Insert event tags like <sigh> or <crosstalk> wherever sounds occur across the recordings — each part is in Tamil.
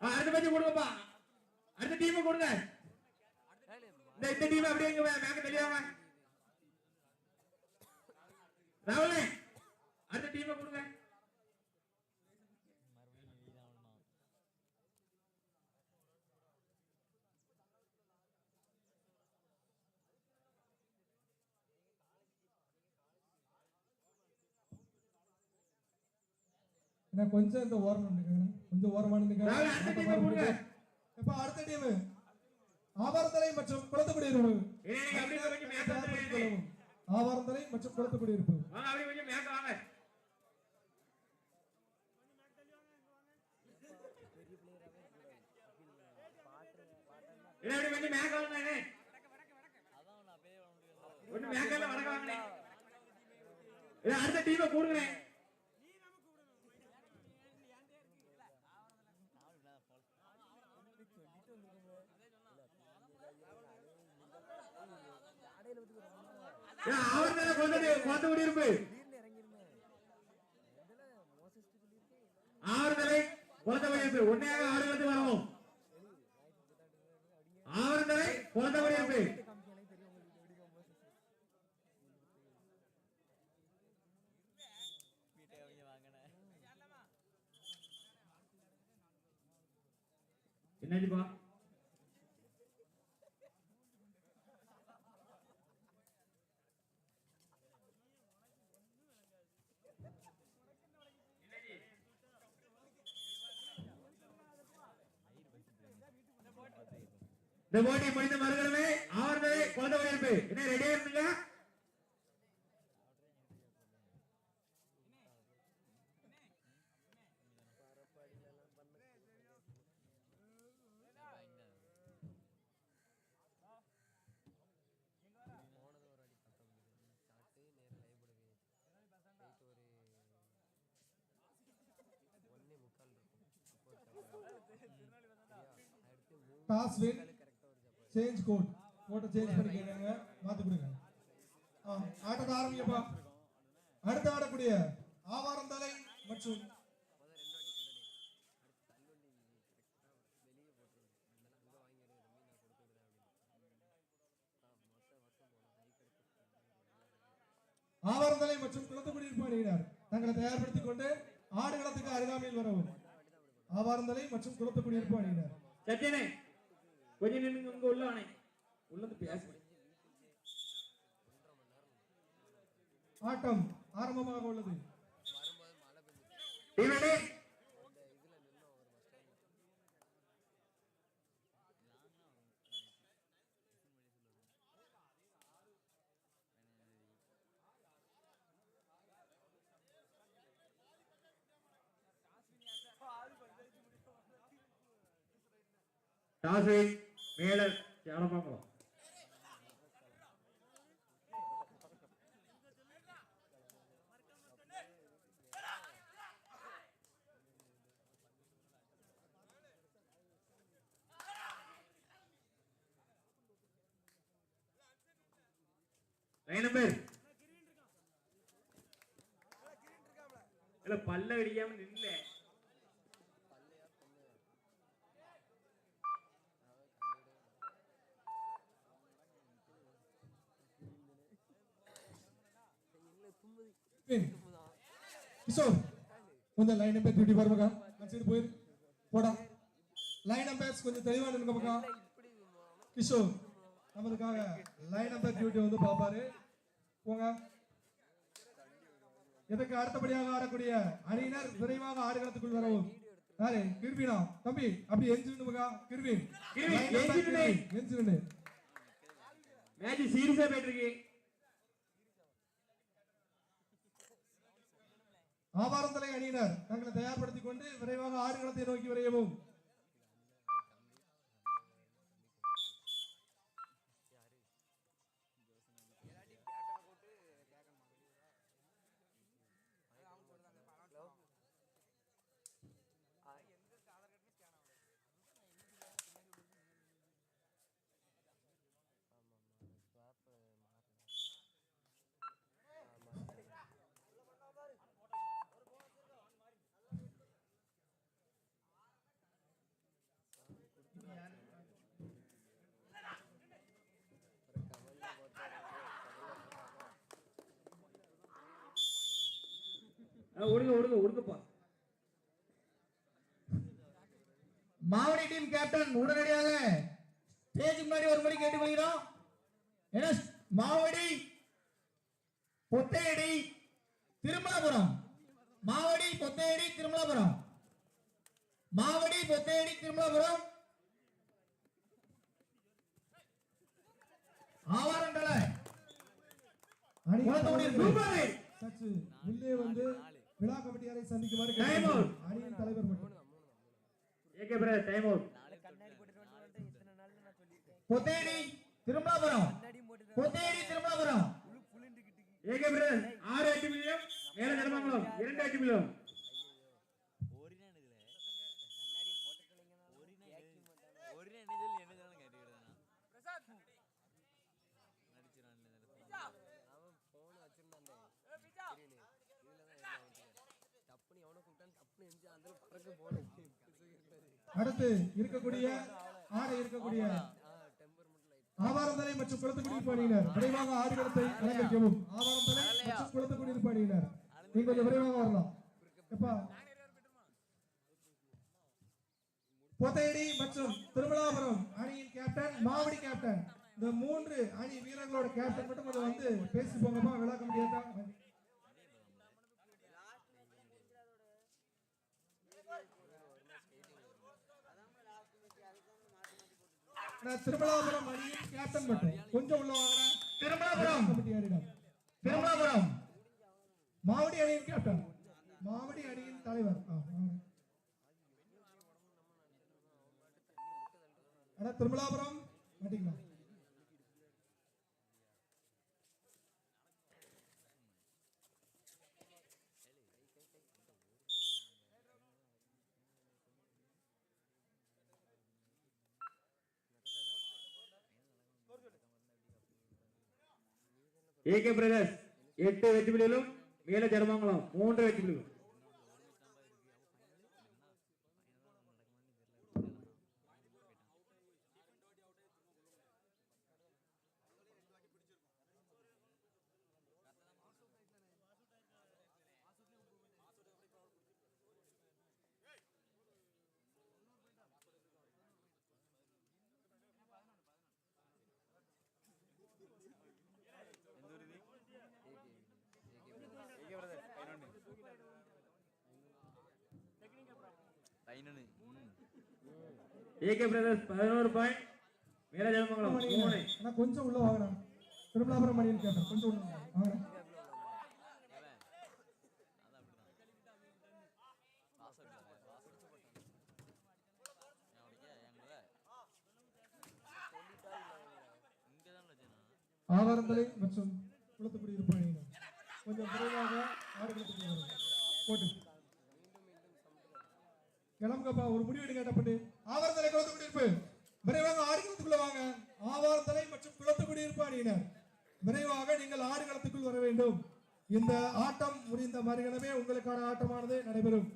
ஆ, அடுத்த பேச்சு கொடுங்கப்பா அடுத்த டீம் கொடுங்க. இந்த இந்த டீம் அப்படியே இங்க மேங்க தெளிவாங்க ராகுலே அடுத்த டீமை கொடுங்க. என்ன கொஞ்சம் இந்த ஓரம். கொஞ்சம் ஓரமா நின்னுக்கங்க. ராகுல், அடுத்த டீமை கொடுங்க இப்ப அடுத்த டீம் ஆவாரந்தலை மற்றும் குளத்துக்குடி இருப்பு ஏய், நீங்க அப்படியே கொஞ்சம் மேக்க வந்துருங்க ஆவாரந்தலை மற்றும் குளத்துக்குடி இருப்பு வாங்க. அப்படியே கொஞ்சம் மேக்க வாங்க இல்லை, அப்படியே கொஞ்சம் மேக்க வாங்க அண்ணே. ஒண்ணு மேக்கல வடக்க வாங்கண்ணே. இல்லை, அடுத்த டீமை கொடுங்க ஆவர்த்தன குழந்தை குடியிருப்பு ஆவர்த்தலை குழந்தை குடியிருப்பு குழந்தை குடியிருப்பு இந்த போட்டி முடிந்த மறுகணமே ஆவர்த்தலை குழந்தை குடியிருப்பு என்ன ரெடியா இருந்தீங்க? டாஸ் வின் சேஞ்ச் கோட் கோட்டை சேஞ்ச் பண்ணிக்கங்க. மாத்தி கொடுங்க. ஆ, ஆட்டத்தை ஆரம்பிங்கப்பா அடுத்து ஆடக்கூடிய ஆவாரந்தலை மற்றும் ஆவாரந்தலை மற்றும் குளத்துக்குடியிருப்பு அணியினர் தங்களை தயார்படுத்திக் கொண்டு ஆடுகளத்துக்கு அருகாமையில் வரவும். ஆவாரந்தலை மற்றும் குளத்துக்குடியிருப்பு அணியினர் சத்தியனே கொஞ்சம் நின்னுங்க உங்க உள்ள வானே உள்ள வந்து பேசுறேன் ஆட்டம் ஆரம்பமாக உள்ளது டீமேனே டாஸ் மேல சேலமாங்குளம் இல்ல பல்ல அடிக்காம நின்ன கிஷோர் கொஞ்சம் லைன் நம்பர் டியூட்டி பாரு சைடு போயிரு. போடா. லைன் நம்பர்ஸ் கொஞ்சம் தெளிவா நின்னுங்க பக்கம் கிஷோர் நமதுக்காக லைன் நம்பர் டியூட்டி வந்து பாப்பாரு போங்க. இதற்கு அடுத்தபடியாக ஆடக்கூடிய அணியினர் விரைவாக ஆடுகளத்துக்குள் வரவும். யாரு? கிருபினா? தம்பி அப்படி எஞ்சி நின்னுங்க கிருபின். கிருபி. கிருபி, எஞ்சி நின்னு மேட்ச் சீரியஸா போயிட்டு இருக்கு. ஆபாரந்தலை அணியினர். தங்களை தயார்படுத்திக் கொண்டு விரைவாக ஆடுகளத்தை நோக்கி விரையவும். ஒடுங்க ஒடுங்க ஒடுங்கப்பா. மாவடி டீம் கேப்டன் உடனடியாக ஸ்டேஜ் முன்னாடி ஒரு மணி கேட்டுக்கொள்கிறோம் ஏன்னா மாவடி பொத்தையடி திருமலாபுரம். மாவடி பொத்தையடி திருமலாபுரம். மாவடி பொத்தையடி திருமலாபுரம். ஆவாரண்டல அணி உள்ளே வந்து விழா கமிட்டியாரை சந்திக்குமாறு. அணியின் தலைவர் மட்டும். AK brother time out Pothaiyadi Thirumalapuram. Pothaiyadi Thirumalapuram. AK brother ஆறு எட்டு மில்லியம் மேல ஜனமங்கலம் இரண்டு எட்டு மில்லியம் அடுத்து இருக்கக்கூடிய ஆடை இருக்கக்கூடிய ஆவாரந்தலை மற்றும் குளத்துக்குடி பாடியினர். விரைவாக ஆடுகளத்தை அலங்கரிக்கவும். ஆவாரந்தலை மற்றும் குளத்துக்குடி பாடியினர். நீங்க கொஞ்சம் விரைவாக வரலாம். எப்பா? பொத்தையடி மற்றும் திருமலாபுரம் அணியின் கேப்டன் மாவடி கேப்டன் இந்த மூன்று அணி வீரர்களோட கேப்டன் மட்டும் கொஞ்சம் வந்து பேசி போங்கப்பா. விளக்க முடியாதான் கமிட்டியா திருமலாபுரம் அணியின் கேப்டன் மட்டும். கொஞ்சம் உள்ள வாங்கின திருமலாபுரம். திருமலாபுரம். மாவடி அணியின் கேப்டன். மாவடி அணியின் தலைவர். ஆ, வாங்க. அண்ணா திருமலாபுரம். மாட்டீங்களா ஏகே பிரதர்ஸ் எட்டு வெற்றி புள்ளிகளும் மேல ஜனமங்கலம் மூன்று வெற்றி புள்ளிகளும் ஏகே பிரதர்ஸ் பதினோரு பாயிண்ட் மேல ஜனமங்கலம் மூணு. அண்ணா கொஞ்சம் உள்ள வாங்கண்ணா திருமலாபுரம் அணியின் கேப்டன் கொஞ்சம் உள்ள ஆவாரந்தலை மற்றும் குளத்துக்குடி இருப்பாணியினர் கொஞ்சம் விரைவாக வரும் போட்டு. கிளம்புங்கப்பா ஒரு முடிவு எடுங்க கேட்டப்பட்டு ஆவாரத்தலை குளத்து குடியிருப்பு. விரைவாக ஆடுகளத்துக்குள்ள வாங்க. ஆவாரத்தலை மற்றும் குளத்து குடியிருப்பு அணியினர். விரைவாக நீங்கள் ஆடுகளத்துக்குள் வர வேண்டும். இந்த ஆட்டம் முடிந்த மறுகணமே உங்களுக்கான ஆட்டமானது நடைபெறும்.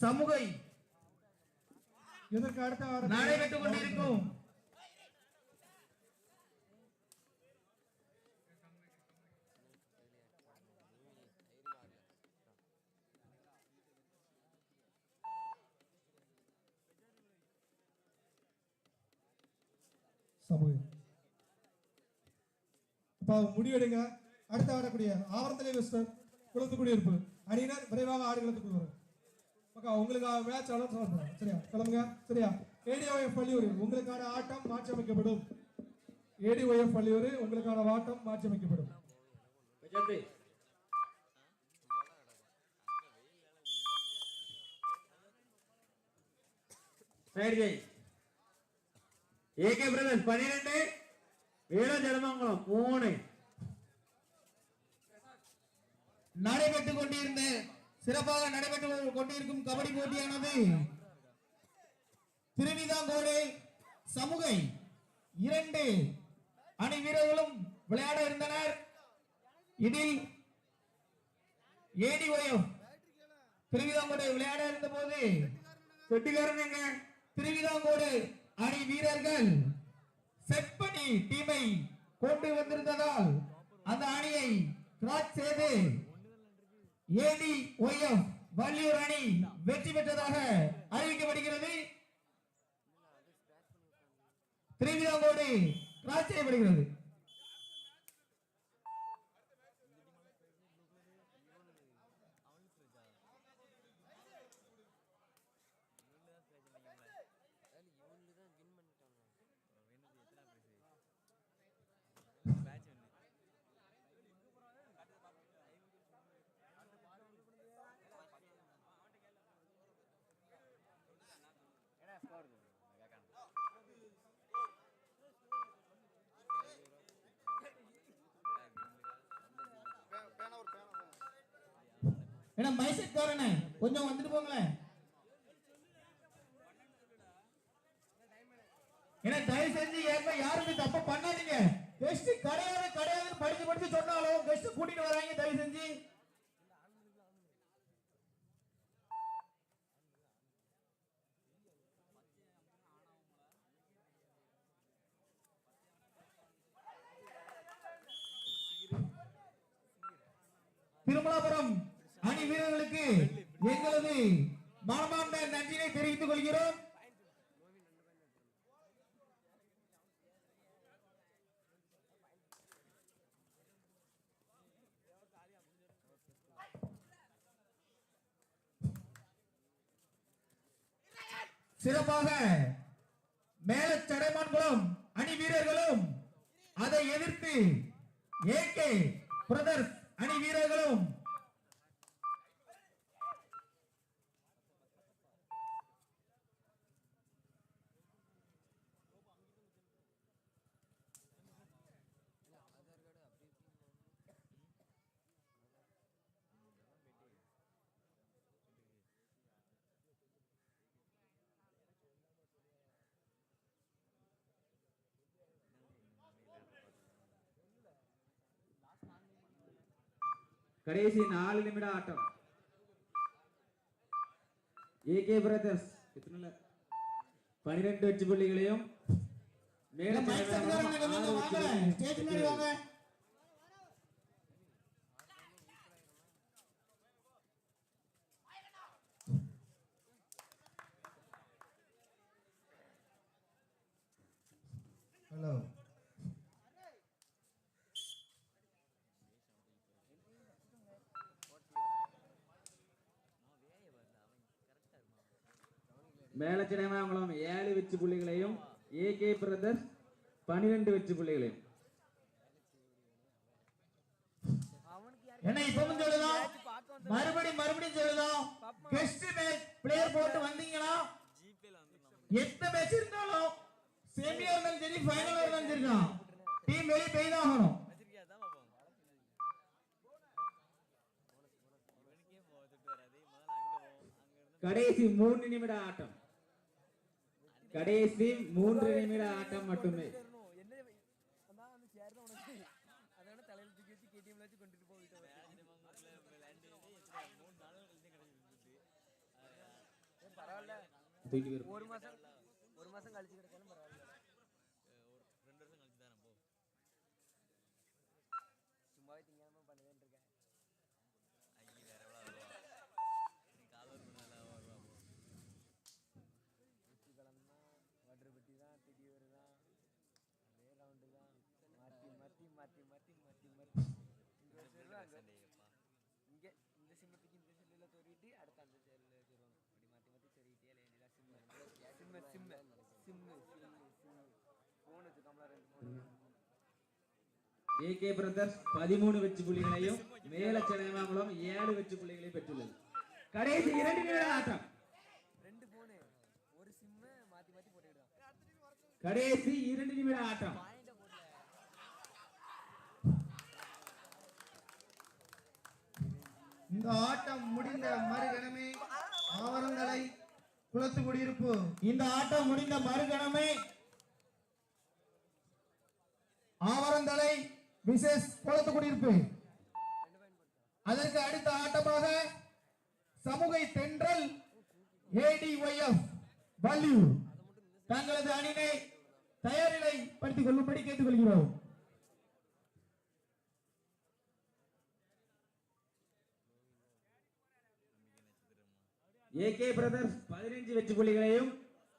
சமூகை இதற்கு அடுத்த நடைபெற்றுக் கொண்டிருக்கும். சமூகம் அப்ப முடிவெடுங்க. அடுத்து ஆடக்கூடிய ஆவரந்தலை வெஸ்டர் குளத்துக்குடி இருப்பு அணியினர் விரைவாக ஆடுகளத்துக்குள் வரும் ஓகே உங்களுக்கு மேட்ச் அலௌன்ஸ் பண்ணுறோம் சரியா? கிளம்புங்க. சரியா? ஏடிஓஎஃப் பள்ளியூர் உங்களுக்கான ஆட்டம் மாற்றி அமைக்கப்படும் ஏடிஓஎஃப் பள்ளியூர் உங்களுக்கான ஆட்டம் மாற்றி அமைக்கப்படும் ஜெய் ஏகே பிரதர்ஸ் பன்னிரெண்டு மேல ஜனமங்கலம் மூணு. நடைபெற்றுக் கொண்டிருந்த சிறப்பாக நடைபெற்று கொண்டிருக்கும் கபடி போட்டியானது திருவிதாங்கோடு சமூகை இரண்டு அணி வீரர்களும் விளையாட இருந்தனர். இதில் ஏடி ஒயம் திருவிதாங்கோடு விளையாட இருந்த போது செட்டிக்காரன் திருவிதாங்கோடு அணி வீரர்கள் செட் பண்ணி டீமை கொண்டு வந்திருந்ததால் அந்த அணியை கிராச் செய்து ஏடி ஒய்எம் வள்ளியூர் அணி வெற்றி பெற்றதாக அறிவிக்கப்படுகிறது. திருவிதாங்கோடு கிராச் செய்யப்படுகிறது. ஏன்னா மைசெட்காரனே கொஞ்சம் வந்துட்டு போங்களேன். ஏன்னா தயவு செஞ்சு ஏற்ப யாருமே தப்பு பண்ணாதீங்க. கெஸ்ட் கிடையாது கிடையாதுன்னு படிச்சு படிச்சு சொன்னாலும் கெஸ்ட் கூட்டிட்டு வராங்க தயவு செஞ்சு. திருமலாபுரம். அணி வீரர்களுக்கு எங்களது மனமார்ந்த நன்றியை தெரிவித்துக் கொள்கிறோம். சிறப்பாக மேல சடைமான்களும் அணி வீரர்களும் அதை எதிர்த்து ஏகே பிரதர்ஸ் அணி வீரர்களும் கடைசி நாலு நிமிட ஆட்டம். ஏகே பிரதர்ஸ் எத்தனை பனிரெண்டு வெற்றி புள்ளிகளையும் மேல மைக் செட்காரங்க கொஞ்சம் வாங்க ஸ்டேஜ் முன்னாடி வாங்க ஹலோ மேலச்சிடமாங்குளம் ஏழு வெற்றி புள்ளிகளையும் ஏகே பிரதர்ஸ் பனிரெண்டு வெற்றி புள்ளிகளையும். என்ன இப்பவும் சொல்லுதோம் மறுபடி மறுபடியும் சொல்லுதோம் கெஸ்ட் மேட்ச் பிளேயர் போட்டு வந்தீங்கன்னா எந்த மேட்ச் இருந்தாலும் செமியா இருந்தாலும் சரி ஃபைனல் இருந்தாலும் சரிதான் டீம் வெளியே போய் தான் ஆகணும். கடைசி மூன்று நிமிட ஆட்டம். கடைசி மூன்று நிமிட ஆட்டம் மட்டுமே. ஒரு மாசம் ஒரு மாசம் கழிச்சு கிடைச்சாலும் மாற்றி மாற்றி மாற்றி மாற்றி இங்கே இந்த சிம்மத்துக்கு இந்த செல்லில் தொறிட்டு அடுத்து அந்த செல்லில் சொல்லுவாங்க அப்படி மாற்றி மாற்றி சொருகிட்டே இல்லையா SIM SIM SIM SIM SIM SIM phone வச்சுக்கோம்ல ரெண்டு ஃபோன் ஏகே பிரதர்ஸ் பதிமூணு வெற்றி புள்ளிகளையும் <laughs> மேலச்சடைமாங்குளம் ஏழு வெற்றி புள்ளிகளையும் பெற்றுள்ளது. <laughs> கடைசி இரண்டு நிமிட ஆட்டம். ரெண்டு ஃபோனு ஒரு சிம்மு மாற்றி மாற்றி போட்டுக்கிட்டான் கடைசி இரண்டு நிமிட ஆட்டம் பாயிண்ட போடல இந்த ஆட்டம் முடிந்த மறுகணமே ஆவரந்தலை குளத்து குடியிருப்பு இந்த ஆட்டம் முடிந்த மறுகணமே ஆவரந்தலை விசேஷ் குளத்து குடியிருப்பு அதற்கு அடுத்த ஆட்டமாக சமூக தென்றல் ஏடிஒய்எஃப் வல்யூ தங்களது அணினை தயாரிலை படுத்திக் கொள்ளும்படி கேட்டுக்கொள்கிறோம். ஏகே பிரதர்ஸ் பதினைஞ்சு வெற்றி புள்ளிகளையும்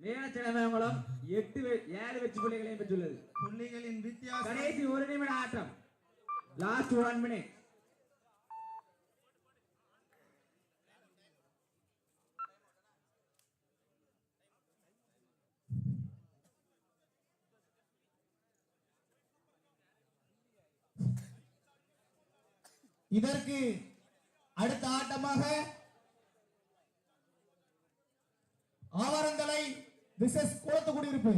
மேலச்சடமங்கலம் எட்டு ஏழு வெற்றி புள்ளிகளையும் பெற்றுள்ளது. புள்ளிகளின் வித்தியாசம். கடைசி ஒரு நிமிட ஆட்டம். லாஸ்ட் ஒன் மினிட் இதற்கு அடுத்த ஆட்டமாக ஆவாரந்தலை விசஸ் குளத்து குடியிருப்பு.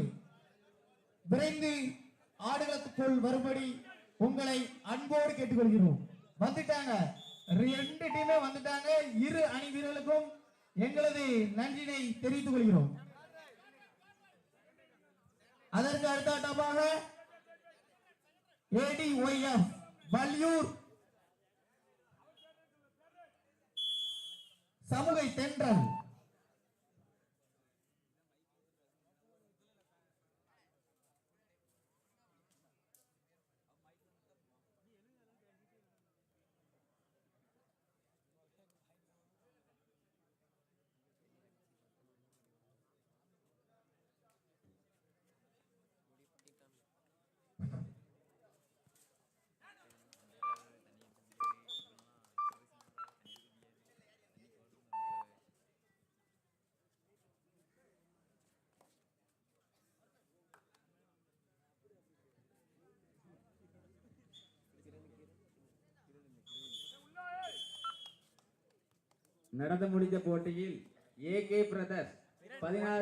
விரைந்து ஆடுகளத்துக்குள் வரும்படி உங்களை அன்போடு கேட்டுக்கொள்கிறோம். வந்துட்டாங்க. ரெண்டு டீமே வந்துட்டாங்க. இரு அணி வீரர்களுக்கும் எங்களது நன்றினை தெரிவித்துக் கொள்கிறோம். அதற்கு அடுத்தாட்டமாக ஏடிஒய்எஃப் வல்லியூர் சமூக தென்றல். நடந்து முடிந்த போட்டியில் ஏ கே பிரதர்ஸ் பதினாறு